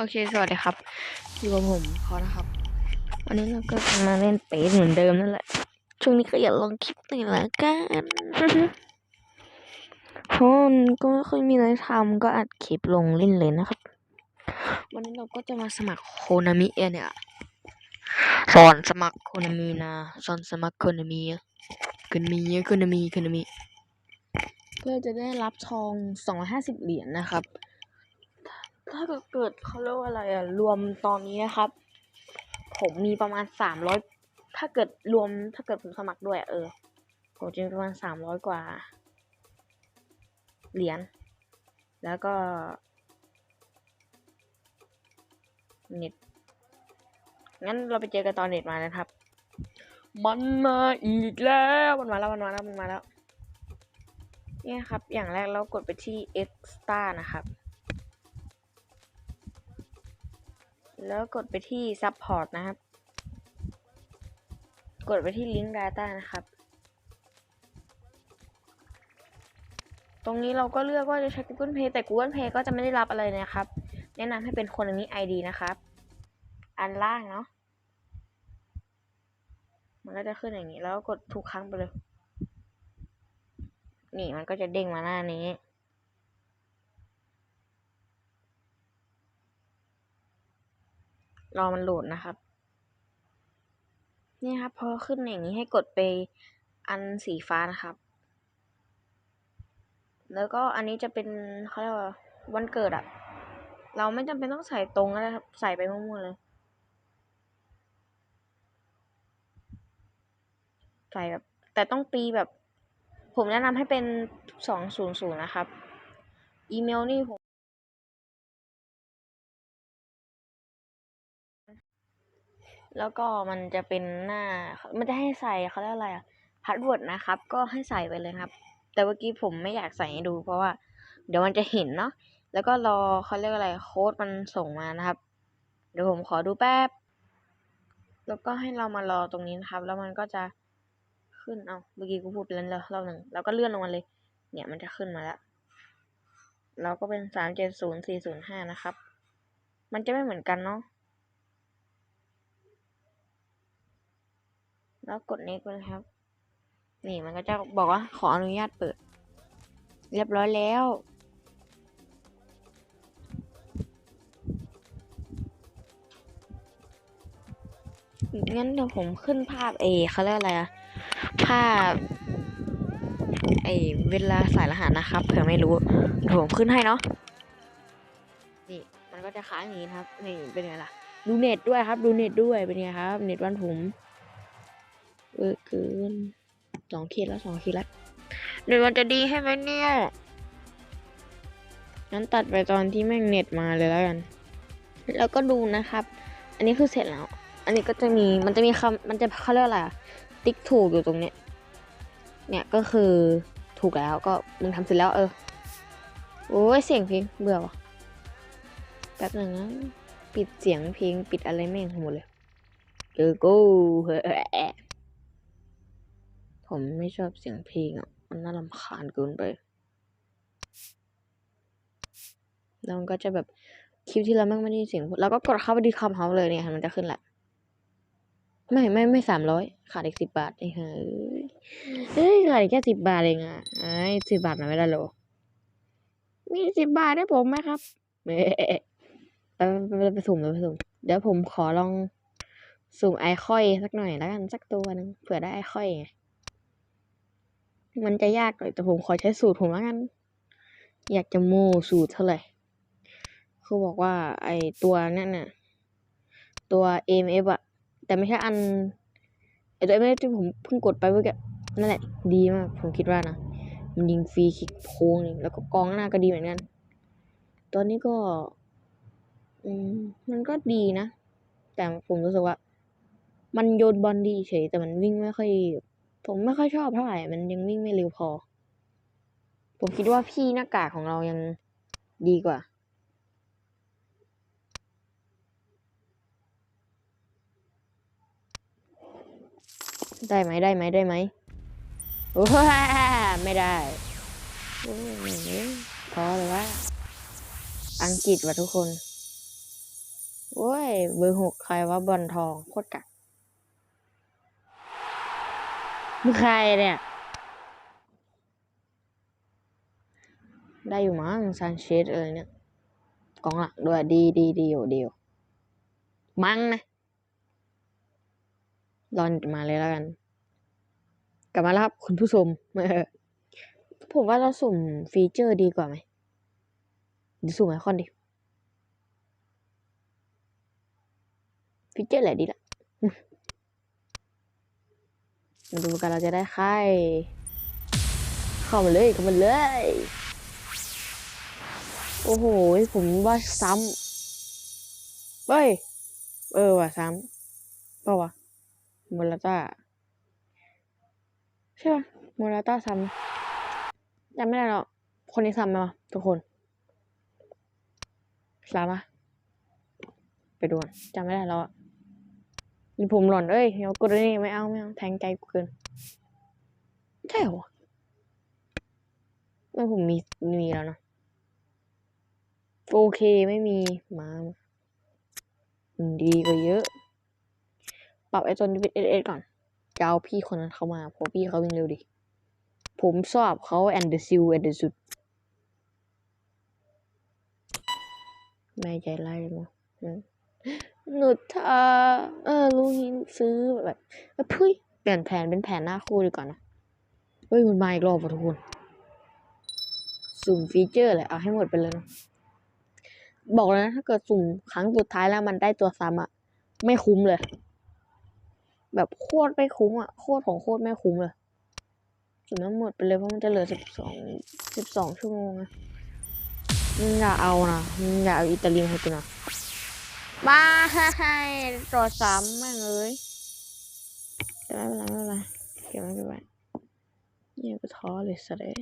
โอเค สวัสดีครับ อยู่กับผมพอนะครับ วันนี้เราก็จะมาเล่นเปซเหมือนเดิมนั่นแหละ ช่วงนี้ก็อย่าลองคลิปหน่อยละกันเพราะมันก็ไม่ค่อยมีอะไรทำก็อัดคลิปลงเล่นเลยนะครับ วันนี้เราก็จะมาสมัครโคนามิเนี่ยสอนสมัครโคนามินะสอนสมัครโคนามิโคนามิโคนามิโคนามิเพื่อจะได้รับทอง250 เหรียญนะครับ ถ้าเกิดเกิดเขาเรียกว่าอะไรอะรวมตอนนี้นะครับ ผมมีประมาณสามร้อยถ้าเกิดรวมถ้าเกิดผมสมัครด้วยอะเออ ผมจะมีประมาณสามร้อยกว่า เหรียญแล้วก็เน็ตงั้นเราไปเจอกันตอนเน็ตมานะครับ มันมาอีกแล้วมันมาแล้วมันมาแล้วมันมาแล้วเนี่ยครับ อย่างแรกเรากดไปที่ extra นะครับ แล้วกดไปที่ support นะครับ กดไปที่ link data นะครับ ตรงนี้เราก็เลือกว่าจะใช้ Google Pay แต่ Google Pay ก็จะไม่ได้รับอะไรนะครับ แนะนำให้เป็นคนอันนี้ ID นะครับ อันล่างเนาะ มันก็จะขึ้นอย่างนี้ แล้วก็กดทุกครั้งไปเลย นี่มันก็จะเด้งมาหน้านี้ รอมันโหลดนะครับ นี่ครับพอขึ้นอย่างนี้ให้กดไปอันสีฟ้านะครับ แล้วก็อันนี้จะเป็นเขาเรียกว่าวันเกิดอะเราไม่จำเป็นต้องใส่ตรงก็ได้ครับ ใส่ไปมั่วๆเลย ใส่แบบ แต่ต้องปีแบบ ผมแนะนำให้เป็นสองศูนย์ศูนย์นะครับ อีเมลนี่ผม แล้วก็มันจะเป็นหน้า มันจะให้ใส่เขาเรียกอะไรอะพาสเวิร์ดนะครับ ก็ให้ใส่ไปเลยครับ แต่เมื่อกี้ผมไม่อยากใส่ให้ดู เพราะว่า เดี๋ยวมันจะเห็นเนาะ แล้วก็รอเขาเรียกอะไร โค้ดมันส่งมานะครับ เดี๋ยวผมขอดูแป๊บ แล้วก็ให้เรามารอตรงนี้นะครับ แล้วมันก็จะขึ้น เอาเมื่อกี้กูพูดไปแล้วรอบหนึ่งแล้วก็เลื่อนลงมาเลย เนี่ยมันจะขึ้นมาแล้ว เราก็เป็นสามเจ็ดศูนย์สี่ศูนย์ห้านะครับ มันจะไม่เหมือนกันเนาะ แล้วกด next ไปนะครับ นี่มันก็จะบอกว่าขออนุญาตเปิด เรียบร้อยแล้ว งั้นเดี๋ยวผมขึ้นภาพเอเขาเรียกอะไรอะภาพไอเวลาสายรหัสนะครับเผื่อไม่รู้ดูผมขึ้นให้เนาะนี่มันก็จะค้างอย่างนี้ครับ นี่เป็นไงล่ะ ดูเน็ตด้วยครับ ดูเน็ตด้วยเป็นไงครับ เน็ตวันผม เออเกินสองขีดแล้วสองขีดแล้วเดี๋ยวมันจะดีให้ไหมเนี่ยงั้นตัดไปตอนที่แม่งเน็ตมาเลยแล้วกัน แล้วก็ดูนะครับ อันนี้คือเสร็จแล้ว อันนี้ก็จะมีมันจะมีคำมันจะเขาเรียกอะไรอะติ๊กถูกอยู่ตรงเนี้ยเนี่ยก็คือถูกแล้วก็มึงทำเสร็จแล้วเออโอ้ยเสียงเพลงเบื่อวะแป๊บหนึ่งนะปิดเสียงเพลงปิดอะไรแม่งทั้งหมดเลยเออกูเฮ้ย ผมไม่ชอบเสียงเพลงอะ มันน่ารำคาญเกินไป แล้วมันก็จะแบบคลิปที่เราแม่ไม่ได้ยินเสียงเราก็กดเข้าไปที่คอมเฮาเลยเนี่ยมันจะขึ้นแหละ ไม่ไม่ไม่สามร้อยขาดอีกสิบบาทเองเฮ้ยขาดอีกแค่สิบบาทเองอะไอ้สิบบาทมันไม่ได้หรอมีสิบบาทให้ผมไหมครับไปไปไปสุ่มไปสุ่มเดี๋ยวผมขอลองสุ่มไอคอยสักหน่อยแล้วกันสักตัวหนึงเผื่อได้ไอคอยไง มันจะยากหน่อยแต่ผมขอใช้สูตรผมแล้วกัน อยากจะโม่สูตรเท่าไหร่เขาบอกว่า ไอตัวนั่นน่ะ ตัว AMF อะแต่ไม่ใช่อันไอตัว AMF ที่ผมเพิ่งกดไปเมื่อกี้นั่นแหละ ดีมาก ผมคิดว่านะ มันยิงฟรีคิกโค้งแล้วก็กองหน้าก็ดีเหมือนกัน ตอนนี้ก็ อืม มันก็ดีนะ แต่ผมรู้สึกว่า มันโยนบอลดีเฉย แต่มันวิ่งไม่ค่อย ผมไม่ค่อยชอบเท่าไหร่ มันยังวิ่งไม่เร็วพอ ผมคิดว่าพี่หน้ากากของเรายังดีกว่าได้ไหมได้ไหมได้ไหมโอ้ยไม่ได้โอ้ยพอเลยว่า อังกฤษว่ะทุกคนเบอร์หกใครว่าบอลทองโคตรกัก มึงใครเนี่ย ได้อยู่มั้งซานเชสเออเนี่ยกองหลังด้วยดีดีดีอยู่ดีอยู่มั้งนะรอนมาเลยแล้วกัน กลับมาแล้วครับคุณผู้ชมผมว่าเราสุ่มฟีเจอร์ดีกว่าไหมหรือสุ่มไอคอนดิฟีเจอร์อะไรดีล่ะ มาดูกันเราจะได้ใคร เข้ามาเลยเข้ามาเลย โอ้โห ผมว่าซ้ำเฮ้ย เออว่ะซ้ำเปล่าวะโมลาต้าใช่ป่ะโมลาต้าซ้ำจำไม่ได้หรอกคนนี้ซ้ำไหมวะทุกคนซ้ำปะไปดูจำไม่ได้แล้วอะ นี่ผมหล่อนเอ้ยเดี๋ยวกดอันนี่ไม่เอาไม่เอาแทงใจกูเกินใช่เหรอวะไม่ผมมีมีแล้วนะโอเคไม่มีมาอืมดีกว่าเยอะ ปรับไอ้ตัวนี้เป็นเอสก่อนจะเอาพี่คนนั้นเข้ามาเพราะพี่เขาวิ่งเร็วดีผมชอบเขาแอนเดอร์ซิลแอนเดอร์สุดไม่ใจไล่เลยมั้งอืม หนุทาเออลุงหินซื้อแบบแบบเฮ้ยเปลี่ยนแผนเป็นแผนหน้าคู่ดีกว่านะ เฮ้ยมันมาอีกรอบว่ะทุกคน สุ่มฟีเจอร์เลยเอาให้หมดไปเลยนะ บอกเลยนะ ถ้าเกิดสุ่มครั้งสุดท้ายแล้วมันได้ตัวซ้ำอะไม่คุ้มเลย แบบโคตรไม่คุ้มอะโคตรของโคตรไม่คุ้มเลยสุ่มทั้งหมดไปเลยเพราะมันจะเหลือสิบสองสิบสองชั่วโมงนะมึงอย่าเอานะมึงอย่าเอาอิตาลีให้กูนะ มาให้ตัวซ้ำแม่งเอ้ยแต่ไม่เป็นไรไม่เป็นไรเก็บไว้เก็บไว้เนี่ยก็ท้อเลยสเดย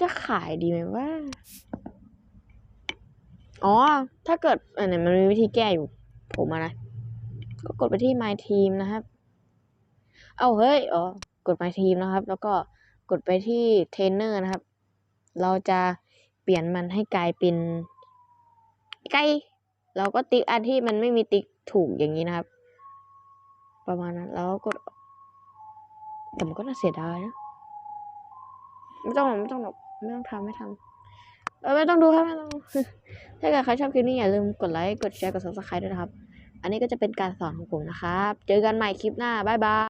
จะขายดีไหมว่า อ๋อ ถ้าเกิดอันนี้มันมีวิธีแก้อยู่ ผมอะนะ ก็กดไปที่ My Team นะครับ เอาเฮ้ย อ๋อ กด My Team นะครับ แล้วก็กดไปที่ Trainer นะครับ เราจะ เปลี่ยนมันให้กลายเป็นไก่เราก็ติ๊กอันที่มันไม่มีติ๊กถูกอย่างนี้นะครับ ประมาณนั้นแล้วก็กดแต่มันก็น่าเสียดายนะไม่ต้องหรอกไม่ต้องหรอกไม่ต้องทำไม่ทำเออไม่ต้องดูครับไม่ต้องถ้าเกิดใครชอบคลิปนี้อย่าลืมกดไลค์กดแชร์กด subscribe ด้วยนะครับ อันนี้ก็จะเป็นการสอนของผมนะครับ เจอกันใหม่คลิปหน้าบ๊ายบาย